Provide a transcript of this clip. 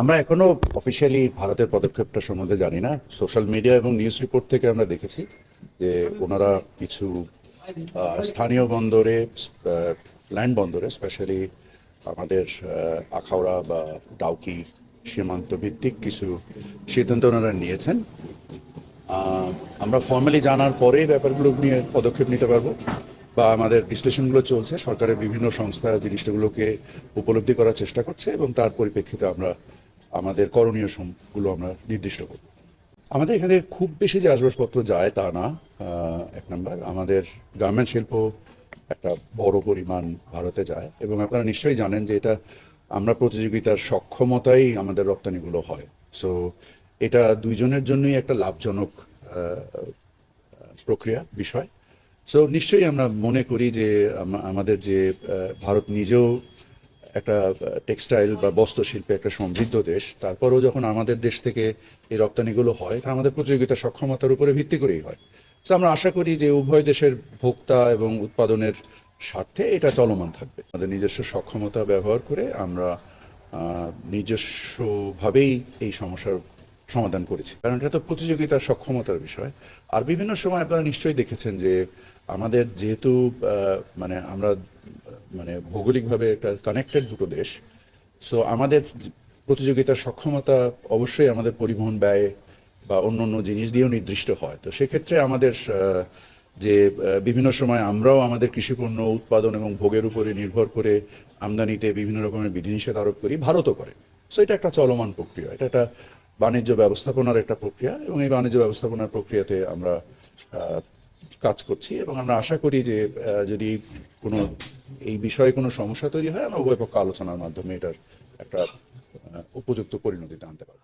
আমরা এখনও অফিসিয়ালি ভারতের পদক্ষেপটা সম্বন্ধে জানি না। সোশ্যাল মিডিয়া এবং নিউজ রিপোর্ট থেকে আমরা দেখেছি যে ওনারা কিছু স্থানীয় বন্দরে ল্যান্ড বন্দরে স্পেশালি আমাদের আখাউড়া বা ডাউকি সীমান্ত ভিত্তিক কিছু সিদ্ধান্ত ওনারা নিয়েছেন। আমরা ফর্মালি জানার পরেই ব্যাপারগুলো নিয়ে পদক্ষেপ নিতে পারব বা আমাদের বিশ্লেষণগুলো চলছে। সরকারের বিভিন্ন সংস্থা জিনিসগুলোকে উপলব্ধি করার চেষ্টা করছে এবং তার পরিপ্রেক্ষিতে আমরা আমাদের করণীয়গুলো আমরা নির্দিষ্ট করব। আমাদের এখানে খুব বেশি যে আসবাবপত্র যায় তা না। এক নম্বর, আমাদের গার্মেন্ট শিল্প একটা বড় পরিমাণ ভারতে যায় এবং আপনারা নিশ্চয়ই জানেন যে এটা আমরা প্রতিযোগিতার সক্ষমতাই আমাদের রপ্তানিগুলো হয়। সো এটা দুইজনের জন্যই একটা লাভজনক প্রক্রিয়া, বিষয়। সো নিশ্চয়ই আমরা মনে করি যে আমাদের যে ভারত নিজেও একটা টেক্সটাইল বা বস্ত্র শিল্পে একটা সমৃদ্ধ দেশ, তারপরেও যখন আমাদের দেশ থেকে এই রপ্তানিগুলো হয় এটা আমাদের প্রতিযোগিতা সক্ষমতার উপরে ভিত্তি করেই হয়। তো আমরা আশা করি যে উভয় দেশের ভোক্তা এবং উৎপাদনের স্বার্থে এটা চলমান থাকবে। আমাদের নিজস্ব সক্ষমতা ব্যবহার করে আমরা নিজস্বভাবেই এই সমস্যার সমাধান করেছি। কারণ এটা তো প্রতিযোগিতার সক্ষমতার বিষয়। আর বিভিন্ন সময় আপনারা নিশ্চয়ই দেখেছেন যে আমাদের যেহেতু মানে আমরা মানে ভৌগোলিকভাবে একটা কানেক্টেড দুটো দেশ। সো আমাদের প্রতিযোগিতার সক্ষমতা অবশ্যই আমাদের পরিবহন ব্যয় বা অন্য অন্য জিনিস দিয়েও নির্দিষ্ট হয়। তো সেক্ষেত্রে আমাদের যে বিভিন্ন সময় আমরাও আমাদের কৃষিপণ্য উৎপাদন এবং ভোগের উপরে নির্ভর করে আমদানিতে বিভিন্ন রকমের বিধিনিষেধ আরোপ করি, ভারতও করে। সো এটা একটা চলমান প্রক্রিয়া। এটা একটা বাণিজ্য ব্যবস্থাপনার একটা প্রক্রিয়া এবং এই বাণিজ্য ব্যবস্থাপনার প্রক্রিয়াতে আমরা কাজ করছি এবং আমরা আশা করি যে যদি কোনো এই বিষয়ে কোনো সমস্যা তৈরি হয় আমরা উভয় পক্ষ আলোচনার মাধ্যমে এটার একটা উপযুক্ত পরিণতিতে আনতে পারব।